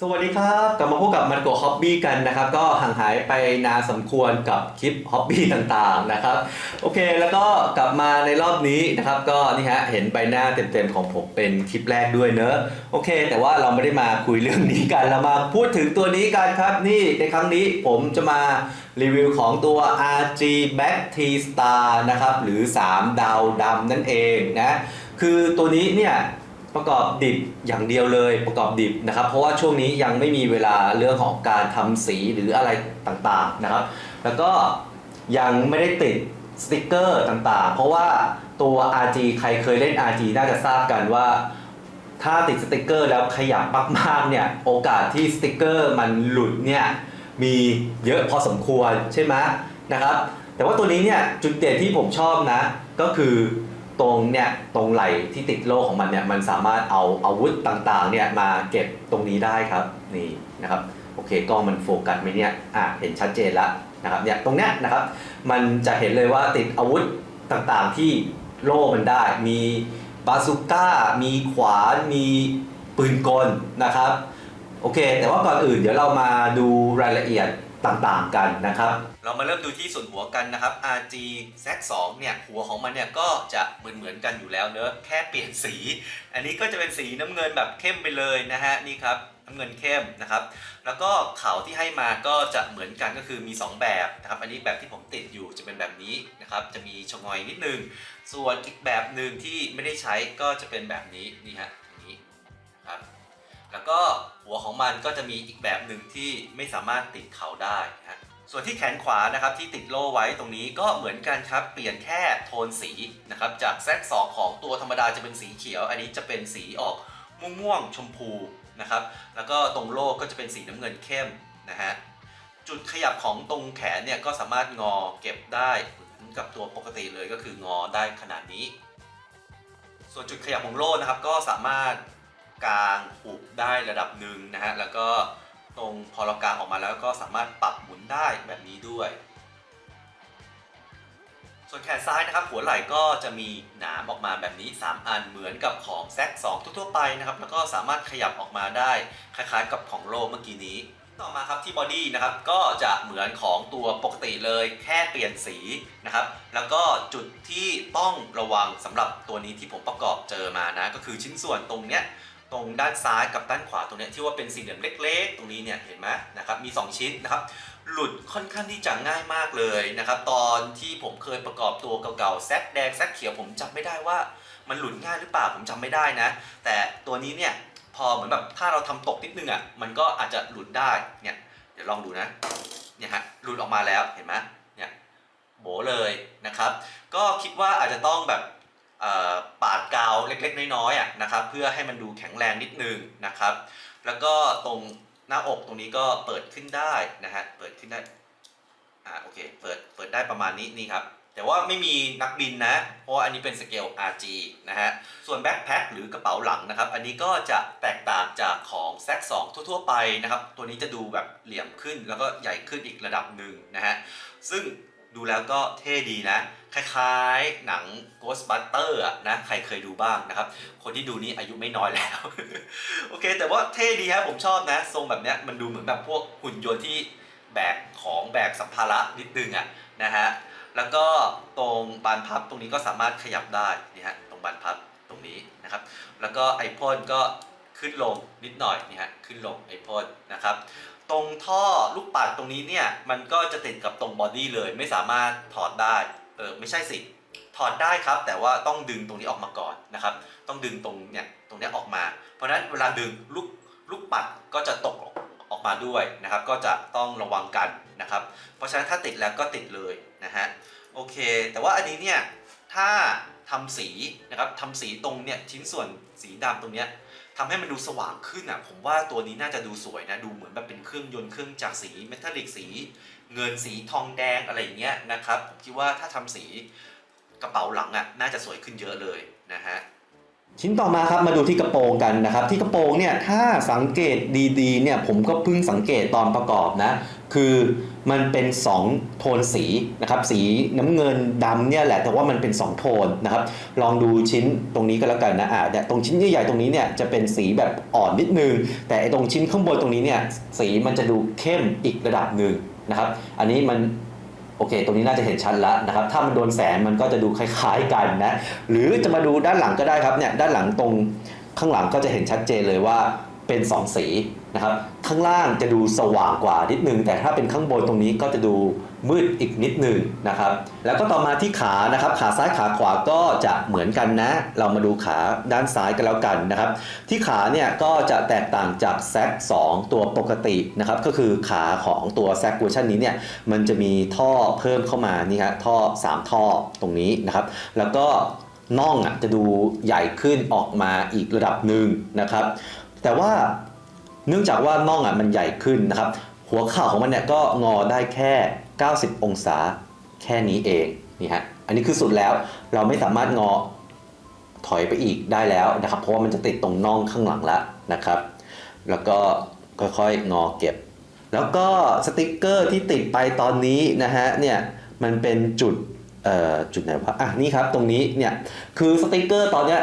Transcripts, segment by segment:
สวัสดีครับกลับมาพบกับมันโกฮอบบี้กันนะครับ ก็ห่างหายไปนานสมควรกับคลิปฮอบบี้ต่างๆนะครับ โอเคแล้วก็กลับมาในรอบนี้นะครับ ก็นี่ฮะเห็นใบหน้าเต็มๆของผมเป็นคลิปแรกด้วยเนอะโอเค แต่ว่าเราไม่ได้มาคุยเรื่องนี้กันเรามาพูดถึงตัวนี้กันครับ นี่ในครั้งนี้ผมจะมารีวิวของตัว RG Back T Star นะครับหรือ 3 ดาวดำนั่นเองนะคือตัวนี้เนี่ย ประกอบดิบอย่างเดียวเลยประกอบดิบนะครับ เพราะว่าช่วงนี้ยังไม่มีเวลาเรื่องของการทำสีหรืออะไรต่างๆนะครับ แล้วก็ยังไม่ได้ติดสติกเกอร์ต่างๆ เพราะว่าตัว RG ใครเคยเล่น RG น่าจะทราบกันว่า ถ้าติดสติกเกอร์แล้วขยับมากๆเนี่ยโอกาสที่สติกเกอร์มันหลุดเนี่ยมีเยอะพอสมควรใช่ไหมนะครับ แต่ว่าตัวนี้เนี่ยจุดเด่นที่ผมชอบนะก็คือ ตรงเนี่ยตรงไหลที่ติดโล่ของมันเนี่ยมันสามารถเอาอาวุธต่างๆเนี่ยมาเก็บตรงนี้ได้ครับนี่นะครับโอเคกล้องมันโฟกัสไหมเนี่ยอะเห็นชัดเจนแล้วนะครับเนี่ยตรงเนี้ยนะครับมันจะเห็นเลยว่าติดอาวุธต่างๆที่โล่มันได้ มีบาซูก้า มีขวาน มีปืนกลนะครับโอเค แต่ว่าก่อนอื่นเดี๋ยวเรามาดูรายละเอียดต่างๆกันนะครับ เรามาเริ่มดูที่ส่วนหัวกันนะครับ RG z 2เนี่ยหัวของมันเนี่ยก็จะเหมือนเหมือนกันอยู่แล้วเนอะแค่เปลี่ยนสี อันนี้ก็จะเป็นสีน้ำเงินแบบเข้มไปเลยนะฮะนี่ครับน้ำเงินเข้มนะครับ แล้วก็เขาที่ให้มาก็จะเหมือนกันก็คือมี 2 แบบนะครับ อันนี้แบบที่ผมติดอยู่จะเป็นแบบนี้นะครับ จะมีชงอยนิดนึง ส่วนอีกแบบหนึ่งที่ไม่ได้ใช้ก็จะเป็นแบบนี้นี่ฮะอย่างนี้นะครับ แล้วก็หัวของมันก็จะมีอีกแบบหนึ่งที่ไม่สามารถติดเขาได้นะ ส่วนที่แขนขวานะครับที่ติดโล่ไว้ตรงนี้ก็เหมือนกันครับ เปลี่ยนแค่โทนสีนะครับจากแซก2ของตัวธรรมดาจะเป็นสีเขียว อันนี้จะเป็นสีออกม่วงๆชมพูนะครับแล้วก็ตรงโล่ก็จะเป็นสีน้ำเงินเข้มนะฮะจุดขยับของตรงแขนเนี่ยก็สามารถงอเก็บได้เหมือนกับตัวปกติเลยก็คืองอได้ขนาดนี้ ส่วนจุดขยับของโล่นะครับก็สามารถกางหุบได้ระดับหนึ่งนะฮะแล้วก็ ตรงพอเรากางออกมาแล้วก็สามารถปรับหมุนได้แบบนี้ด้วย ส่วนแขนซ้ายนะครับ หัวไหล่ก็จะมีหนามออกมาแบบนี้ 3 อันเหมือนกับของแซก2ทั่วๆไปนะครับ แล้วก็สามารถขยับออกมาได้คล้ายๆ กับของโลเมื่อกี้นี้ ต่อมาครับที่บอดี้นะครับก็จะเหมือนของตัวปกติเลยแค่เปลี่ยนสีนะครับ แล้วก็จุดที่ต้องระวังสำหรับตัวนี้ที่ผมประกอบเจอมานะ ก็คือชิ้นส่วนตรงเนี้ย ตรงด้านซ้ายกับด้านขวาตรงนี้ที่ว่าเป็นสี่เหลี่ยมเล็ก ๆ ตรงนี้เนี่ยเห็นไหมนะครับมี 2 ชิ้นนะครับหลุดค่อนข้างที่จะง่ายมากเลยนะครับตอนที่ผมเคยประกอบตัวเก่าๆแซกแดงแซกเขียวผมจำไม่ได้ว่า มันหลุดง่ายหรือเปล่าผมจำไม่ได้นะ แต่ตัวนี้เนี่ยพอเหมือนแบบถ้าเราทำตกนิดนึงอะมันก็อาจจะหลุดได้เนี่ยเดี๋ยวลองดูนะเนี่ยฮะหลุดออกมาแล้วเห็นไหมเนี่ยโบเลยนะครับ ก็คิดว่าอาจจะต้องแบบ ปาดกาวเล็กๆ น้อยๆอะนะครับเพื่อให้มันดูแข็งแรงนิดนึงนะครับ แล้วก็ตรงหน้าอกตรงนี้ก็เปิดขึ้นได้นะฮะเปิดขึ้นได้อ่าโอเคเปิดเปิดได้ประมาณนี้นี่ครับแต่ว่าไม่มีนักบินนะ เพราะว่าอันนี้เป็นสเกล RG นะฮะ ส่วนแบ็คแพ็คหรือกระเป๋าหลังนะครับ อันนี้ก็จะแตกต่างจากของแซก2ทั่ว ๆ ไปนะครับ ตัวนี้จะดูแบบเหลี่ยมขึ้นแล้วก็ใหญ่ขึ้นอีกระดับหนึ่งนะฮะ ซึ่ง ดูแล้วก็เท่ดีนะ คล้ายๆ หนัง Ghostbuster อะนะใครเคยดูบ้างนะครับ คนที่ดูนี้อายุไม่น้อยแล้ว โอเค แต่ว่าเท่ดีครับผมชอบนะ ทรงแบบเนี้ยมันดูเหมือนแบบพวกหุ่นยนต์ที่แบกของแบกสัมภาระนิดนึงอะนะฮะแล้วก็ตรงบานพับตรงนี้ก็สามารถขยับได้นี่ฮะตรงบานพับตรงนี้นะครับ แล้วก็ไอพ่นก็ขึ้นลงนิดหน่อยนี่ฮะขึ้นลงไอพ่นนะครับ ตรงท่อลูกปัดตรงนี้เนี่ยมันก็จะติดกับตรงบอดี้เลยไม่สามารถถอดได้เออไม่ใช่สิถอดได้ครับ แต่ว่าต้องดึงตรงนี้ออกมาก่อนนะครับ ต้องดึงตรงเนี่ยตรงนี้ออกมา เพราะฉะนั้นเวลาดึงลูกลูกปัดก็จะตกออกออกมาด้วยนะครับ ก็จะต้องระวังกันนะครับ เพราะฉะนั้นถ้าติดแล้วก็ติดเลยนะฮะโอเค แต่ว่าอันนี้เนี่ยถ้าทำสีนะครับทำสีตรงเนี่ยชิ้นส่วนสีดำตรงเนี้ย ทำให้มันดูสว่างขึ้นอะผมว่าตัวนี้น่าจะดูสวยนะดูเหมือนแบบเป็นเครื่องยนต์เครื่องจักรสีเมทัลลิกสี เงินสีทองแดงอะไรอย่างเงี้ยนะครับผมคิดว่าถ้าทำสีกระเป๋าหลังอะน่าจะสวยขึ้นเยอะเลยนะฮะ ชิ้นต่อมาครับมาดูที่กระโปรงกันนะครับ ที่กระโปรงเนี่ยถ้าสังเกตดีๆเนี่ยผมก็เพิ่งสังเกตตอนประกอบนะ คือมันเป็น 2 โทนสีนะครับ สีน้ำเงินดำเนี่ยแหละแต่ว่ามันเป็น 2 โทนนะครับ ลองดูชิ้นตรงนี้ก็แล้วกันนะอะเนี่ยตรงชิ้นใหญ่ๆตรงนี้เนี่ยจะเป็นสีแบบอ่อนนิดนึง แต่ไอตรงชิ้นข้างบนตรงนี้เนี่ยสีมันจะดูเข้มอีกระดับหนึ่งนะครับ อันนี้มัน โอเค ตรงนี้น่าจะเห็นชัดแล้วนะครับ ถ้ามันโดนแสงมันก็จะดูคล้ายๆกันนะ หรือจะมาดูด้านหลังก็ได้ครับเนี่ย ด้านหลังตรงข้างหลังก็จะเห็นชัดเจนเลยว่าเป็น 2 สีนะครับ ข้างล่างจะดูสว่างกว่านิดนึง แต่ถ้าเป็นข้างบนตรงนี้ก็จะดูมืดอีกนิดหนึ่งนะครับ แล้วก็ต่อมาที่ขานะครับ ขาซ้ายขาขวาก็จะเหมือนกันนะ เรามาดูขาด้านซ้ายกันแล้วกันนะครับ ที่ขาเนี่ยก็จะแตกต่างจากแซก2ตัวปกตินะครับ ก็คือขาของตัวแซกเวอร์ชันนี้เนี่ย มันจะมีท่อเพิ่มเข้ามานี่ฮะท่อ 3 ท่อตรงนี้นะครับ แล้วก็น่องอะจะดูใหญ่ขึ้นออกมาอีกระดับหนึ่งนะครับ แต่ว่าเนื่องจากว่าน่องอะมันใหญ่ขึ้นนะครับ หัวเข่าของมันเนี่ยก็งอได้แค่ 90 องศาแค่นี้เองนี่ฮะอันนี้คือสุดแล้วเราไม่สามารถงอถอยไปอีกได้แล้วนะครับ เพราะว่ามันจะติดตรงน่องข้างหลังแล้วนะครับ แล้วก็ค่อยๆงอเก็บ แล้วก็สติกเกอร์ที่ติดไปตอนนี้นะฮะเนี่ยมันเป็นจุดเอ่อจุดไหนวะอะนี่ครับตรงนี้เนี่ยคือสติกเกอร์ตอนเนี้ย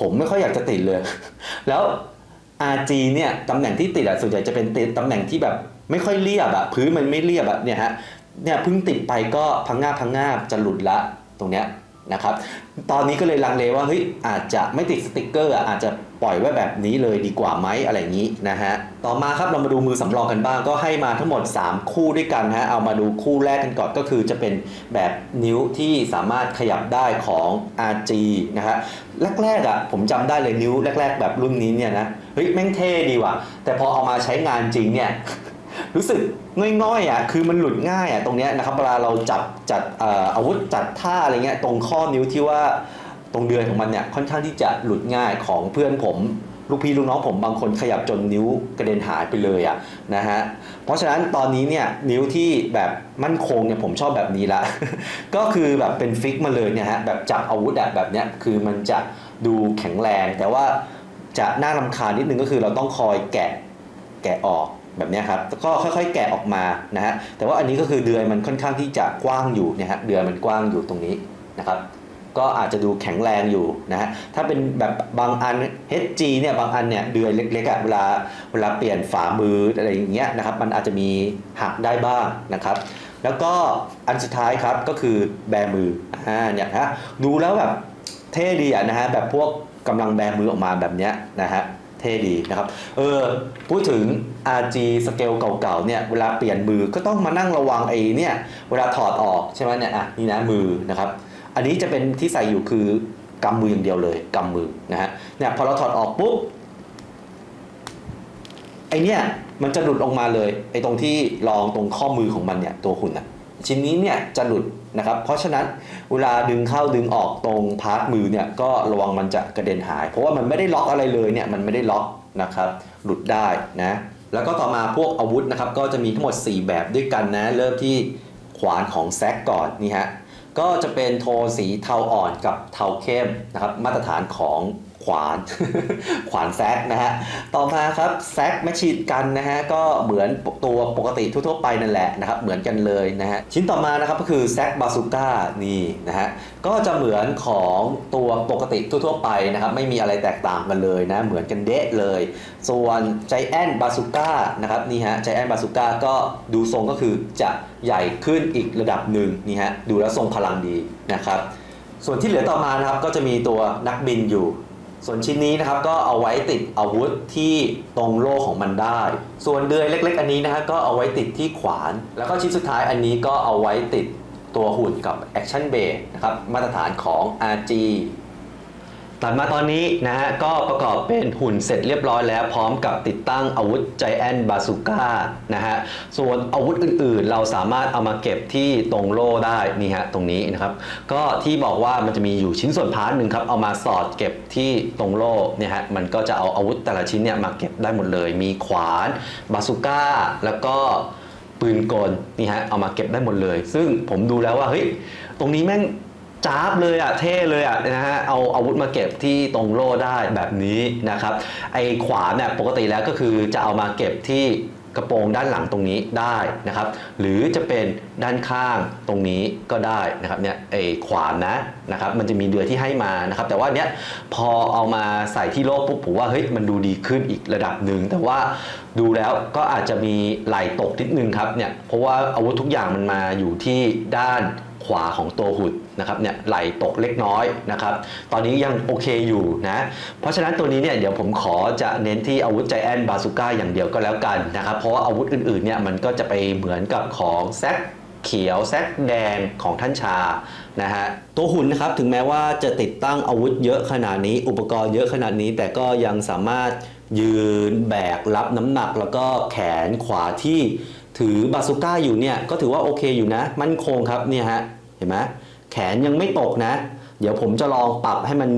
ผมไม่ค่อยอยากจะติดเลย แล้ว RG เนี่ยตำแหน่งที่ติดอะส่วนใหญ่จะเป็นติดตำแหน่งที่แบบไม่ค่อยเรียบอะพื้นมันไม่เรียบอะเนี่ยฮะ เนี่ยเพิ่งติดไปก็พังงาพังงาจะหลุดละตรงเนี้ยนะครับ ตอนนี้ก็เลยลังเลว่าเฮ้ยอาจจะไม่ติดสติกเกอร์อาจจะปล่อยไว้แบบนี้เลยดีกว่าไหมอะไรอย่างนี้นะฮะ ต่อมาครับเรามาดูมือสำรองกันบ้าง ก็ให้มาทั้งหมด 3 คู่ด้วยกันฮะ เอามาดูคู่แรกกันก่อนก็คือจะเป็นแบบนิ้วที่สามารถขยับได้ของ RG นะฮะ แรกๆอะผมจำได้เลยนิ้วแรก ๆ แบบรุ่นนี้เนี่ยนะ เฮ้ยแม่งเท่ดีว่ะ แต่พอเอามาใช้งานจริงเนี่ย รู้สึกง่อยๆอะคือมันหลุดง่ายอะตรงเนี้ยนะครับเวลาเราจับจัดอาวุธจัดท่าอะไรเงี้ยตรงข้อนิ้วที่ว่าตรงเดือยของมันเนี่ยค่อนข้างที่จะหลุดง่ายของเพื่อนผมลูกพี่ลูกน้องผมบางคนขยับจนนิ้วกระเด็นหายไปเลยอะนะฮะ เพราะฉะนั้นตอนนี้เนี่ยนิ้วที่แบบมั่นคงเนี่ยผมชอบแบบนี้ละ ก็คือแบบเป็นฟิกมาเลยเนี่ยฮะแบบจับอาวุธอะแบบเนี้ยคือมันจะดูแข็งแรง แต่ว่าจะน่ารำคาญนิดนึงก็คือเราต้องคอยแกะแกะออก แบบนี้ครับก็ค่อยๆ แกะออกมานะฮะแต่ว่าอันนี้ก็คือเดือยมันค่อนข้างที่จะกว้างอยู่เนี่ยฮะเดือยมันกว้างอยู่ตรงนี้นะครับก็อาจจะดูแข็งแรงอยู่นะฮะ ถ้าเป็นแบบบางอัน HG เนี่ยบางอันเนี่ยเดือยเล็กๆอะเวลาเวลาเปลี่ยนฝามืออะไรอย่างเงี้ยนะครับ มันอาจจะมีหักได้บ้างนะครับ แล้วก็อันสุดท้ายครับก็คือแบมืออ่าเนี่ยฮะดูแล้วแบบเท่ดีอะนะฮะแบบพวกกำลังแบมือออกมาแบบเนี้ยนะฮะ เท่ดีนะครับ เออ พูดถึง RG สเกลเก่าๆ เนี่ย เวลาเปลี่ยนมือก็ต้องมานั่งระวังไอ้เนี่ย เวลาถอดออกใช่ไหมเนี่ย อะ นี่นะมือนะครับ อันนี้จะเป็นที่ใส่อยู่คือกำมืออย่างเดียวเลยกำมือนะฮะ เนี่ยพอเราถอดออกปุ๊บ ไอเนี่ยมันจะหลุดออกมาเลย ไอตรงที่รองตรงข้อมือของมันเนี่ยตัวหุ่นอะชิ้นนี้เนี่ยจะหลุด นะครับ เพราะฉะนั้นเวลาดึงเข้าดึงออกตรงพาร์ทมือเนี่ยก็ระวังมันจะกระเด็นหาย เพราะว่ามันไม่ได้ล็อกอะไรเลยเนี่ยมันไม่ได้ล็อกนะครับหลุดได้นะแล้วก็ต่อมาพวกอาวุธนะครับก็จะมีทั้งหมด 4 แบบด้วยกันนะเริ่มที่ขวานของแซกก่อนนี่ฮะก็จะเป็นโทนสีเทาอ่อนกับเทาเข้มนะครับมาตรฐานของ วาน ขวานแซกนะฮะ ต่อมาครับแซกแมชชีนกันนะฮะ ก็เหมือนตัวปกติทั่วๆไปนั่นแหละนะครับ เหมือนกันเลยนะฮะ ชิ้นต่อมานะครับก็คือแซกบาซูก้านี่นะฮะ ก็จะเหมือนของตัวปกติทั่วๆไปนะครับ ไม่มีอะไรแตกต่างกันเลยนะ เหมือนกันเดะเลย ส่วนใจแอนบาซูก้านะครับนี่ฮะใจแอนบาซูก้าก็ดูทรงก็คือจะใหญ่ขึ้นอีกระดับหนึ่งนี่ฮะดูแล้วทรงพลังดีนะครับส่วนที่เหลือต่อมานะครับก็จะมีตัวนักบินอยู่ ส่วนชิ้นนี้นะครับก็เอาไว้ติดอาวุธที่ตรงโล่ของมันได้ ส่วนเดือยเล็ก ๆ อันนี้นะฮะก็เอาไว้ติดที่ขวาน แล้วก็ชิ้นสุดท้ายอันนี้ก็เอาไว้ติดตัวหุ่นกับแอคชั่นเบรนะครับมาตรฐานของ RG ตัดมาตอนนี้นะฮะก็ประกอบเป็นหุ่นเสร็จเรียบร้อยแล้ว พร้อมกับติดตั้งอาวุธ Giant Bazooka นะฮะส่วนอาวุธอื่นๆ เราสามารถเอามาเก็บที่ตรงโล่ได้นี่ฮะตรงนี้นะครับ ก็ที่บอกว่ามันจะมีอยู่ชิ้นส่วนพาร์ทหนึ่งครับ เอามาสอดเก็บที่ตรงโล่เนี่ยฮะมันก็จะเอาอาวุธแต่ละชิ้นเนี่ยมาเก็บได้หมดเลย มีขวานบาซูก้าแล้วก็ปืนกลนี่ฮะเอามาเก็บได้หมดเลย ซึ่งผมดูแล้วว่าเฮ้ยตรงนี้แม่ง จ้าบเลยอะเท่เลยอะนะฮะเอาอาวุธมาเก็บที่ตรงโล่ได้แบบนี้นะครับไอ้ขวานเนี่ยปกติแล้วก็คือจะเอามาเก็บที่กระโปรงด้านหลังตรงนี้ได้นะครับ หรือจะเป็นด้านข้างตรงนี้ก็ได้นะครับเนี่ยไอ้ขวานนะนะครับมันจะมีเดือยที่ให้มานะครับ แต่ว่าเนี้ยพอเอามาใส่ที่โลกปุ๊บผมว่าเฮ้ยมันดูดีขึ้นอีกระดับหนึ่งแต่ว่าดูแล้วก็อาจจะมีไหลตกนิดนึงครับเนี่ยเพราะว่าอาวุธทุกอย่างมันมาอยู่ที่ด้าน วาของตัวหุ่นนะครับเนี่ยไหลตกเล็กน้อยนะครับ ตอนนี้ยังโอเคอยู่นะ เพราะฉะนั้นตัวนี้เนี่ยเดี๋ยวผมขอจะเน้นที่อาวุธใจแอนบาซูก้าอย่างเดียวก็แล้วกันนะครับ เพราะว่าอาวุธอื่นๆเนี่ยมันก็จะไปเหมือนกับของแซกเขียวแซกแดงของท่านชานะฮะตัวหุ่นนะครับถึงแม้ว่าจะติดตั้งอาวุธเยอะขนาดนี้ อุปกรณ์เยอะขนาดนี้ แต่ก็ยังสามารถยืนแบกรับน้ำหนักแล้วก็แขนขวาที่ถือบาซูก้าอยู่เนี่ยก็ถือว่าโอเคอยู่นะ มั่นคงครับเนี่ยฮะ เห็นไหมแขนยังไม่ตกนะ เดี๋ยวผมจะลองปรับให้มัน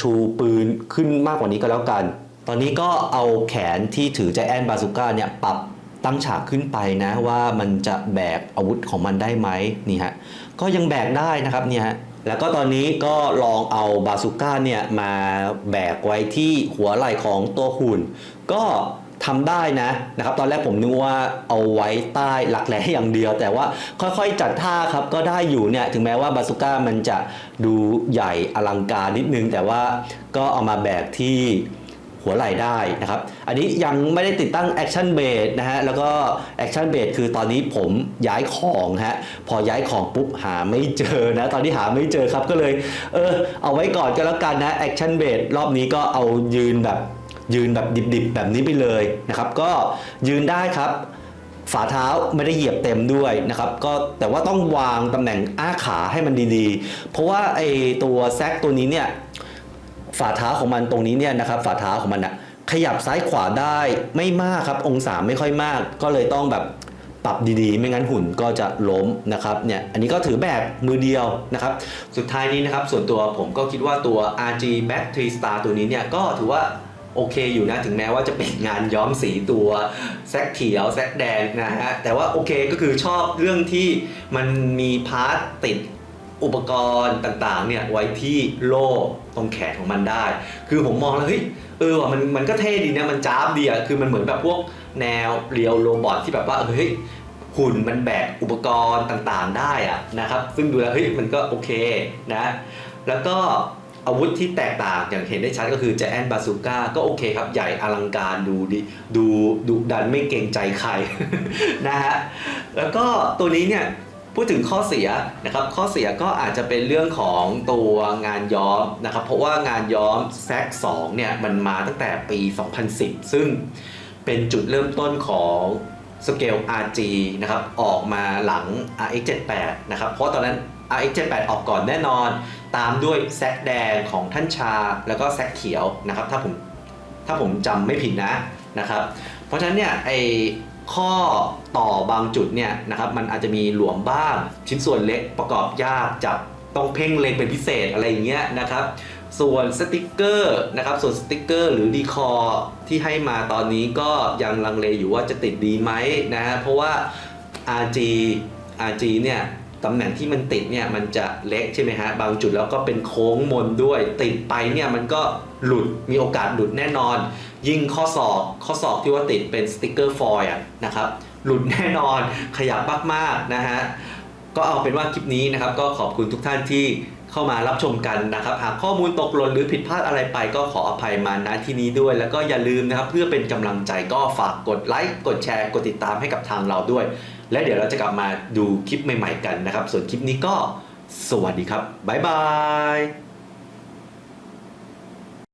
ชูปืนขึ้นมากกว่านี้ก็แล้วกัน ตอนนี้ก็เอาแขนที่ถือใจแอนบาซูก้าเนี่ยปรับตั้งฉากขึ้นไปนะว่ามันจะแบกอาวุธของมันได้ไหมนี่ฮะก็ยังแบกได้นะครับเนี่ยฮะแล้วก็ตอนนี้ก็ลองเอาบาซูก้าเนี่ยมาแบกไว้ที่หัวไหล่ของตัวหุ่น ก็ ทำได้นะนะครับตอนแรกผมนึกว่าเอาไว้ใต้หลักแหล่อย่างเดียว แต่ว่าค่อยๆจัดท่าครับก็ได้อยู่เนี่ยถึงแม้ว่าบาซูก้ามันจะดูใหญ่อลังการนิดนึง แต่ว่าก็เอามาแบกที่หัวไหล่ได้นะครับ อันนี้ยังไม่ได้ติดตั้งแอคชั่นเบสนะฮะ แล้วก็แอคชั่นเบสคือตอนนี้ผมย้ายของฮะ พอย้ายของปุ๊บหาไม่เจอนะ ตอนนี้หาไม่เจอครับ ก็เลย เออ เอาไว้ก่อนก็แล้วกันนะแอคชั่นเบสรอบนี้ก็เอายืนแบบ ยืนแบบดิบๆ แบบนี้ไปเลยนะครับ ก็ยืนได้ครับ ฝ่าเท้าไม่ได้เหยียบเต็มด้วยนะครับ ก็แต่ว่าต้องวางตำแหน่งอ้าขาให้มันดีๆ เพราะว่าไอตัวแซกตัวนี้เนี่ยฝ่าเท้าของมันตรงนี้เนี่ยนะครับ ฝ่าเท้าของมันอะขยับซ้ายขวาได้ไม่มากครับ องศาไม่ค่อยมาก ก็เลยต้องแบบปรับดีๆ ไม่งั้นหุ่นก็จะล้มนะครับเนี่ยอันนี้ก็ถือแบกมือเดียวนะครับ สุดท้ายนี้นะครับ ส่วนตัวผมก็คิดว่าตัว RG Back 3 Star ตัวนี้เนี่ยก็ถือว่า โอเคอยู่นะถึงแม้ว่าจะเป็นงานย้อมสีตัวแซกเขียวแซกแดงนะฮะแต่ว่าโอเคก็คือชอบเรื่องที่มันมีพาร์ทติดอุปกรณ์ต่างๆเนี่ยไว้ที่โล่ตรงแขนของมันได้ คือผมมองแล้วเฮ้ยเออว่ะมันมันก็เท่ดีนะมันจ้าบดีอะคือมันเหมือนแบบพวกแนวเรียวโรบอทที่แบบว่าเฮ้ยหุ่นมันแบกอุปกรณ์ต่างๆได้อะนะครับซึ่งดูแล้วเฮ้ยมันก็โอเคนะแล้วก็ อาวุธที่แตกต่างอย่างเห็นได้ชัดก็คือ j จแอนบาซูก้าก็โอเคครับ ใหญ่อลังการดูดิดูดุดันไม่เกรงใจใครนะฮะแล้วก็ตัวนี้เนี่ยพูดถึงข้อเสียนะครับข้อเสียก็อาจจะเป็นเรื่องของตัวงานย้อมนะครับเพราะว่างานย้อมแซก2เนี่ยมันมาตั้งแต่ปี 2010 ซึ่งเป็นจุดเริ่มต้นของสเกล RG นะครับออกมาหลัง RX 78 นะครับเพราะตอนนั้น RX 78ออกก่อนแน่นอน ตามด้วยแซกแดงของท่านชา แล้วก็แซกเขียวนะครับ ถ้าผมถ้าผมจำไม่ผิดนะนะครับ เพราะฉะนั้นเนี่ยไอข้อต่อบางจุดเนี่ยนะครับมันอาจจะมีหลวมบ้างชิ้นส่วนเล็กประกอบยากจับต้องเพ่งเล็งเป็นพิเศษอะไรอย่างเงี้ยนะครับ ส่วนสติกเกอร์นะครับส่วนสติกเกอร์หรือดีคอร์ที่ให้มาตอนนี้ก็ยังลังเลอยู่ว่าจะติดดีไหมนะฮะเพราะว่า RG RG เนี่ย ตำแหน่งที่มันติดเนี่ยมันจะเล็กใช่ไหมฮะบางจุดแล้วก็เป็นโค้งมนด้วย ติดไปเนี่ยมันก็หลุดมีโอกาสหลุดแน่นอน ยิ่งข้อศอกข้อศอกที่ว่าติดเป็นสติกเกอร์ฟอยล์นะครับหลุดแน่นอนขยับมากๆนะฮะก็เอาเป็นว่าคลิปนี้นะครับก็ขอบคุณทุกท่านที่เข้ามารับชมกันนะครับ หากข้อมูลตกหล่นหรือผิดพลาดอะไรไปก็ขออภัยมาณที่นี้ด้วย แล้วก็อย่าลืมนะครับเพื่อเป็นกำลังใจก็ฝากกดไลค์กดแชร์ กดติดตามให้กับทางเราด้วย และเดี๋ยวเราจะกลับมาดูคลิปใหม่ ๆ กันนะครับ ส่วนคลิปนี้ก็สวัสดีครับบ๊ายบาย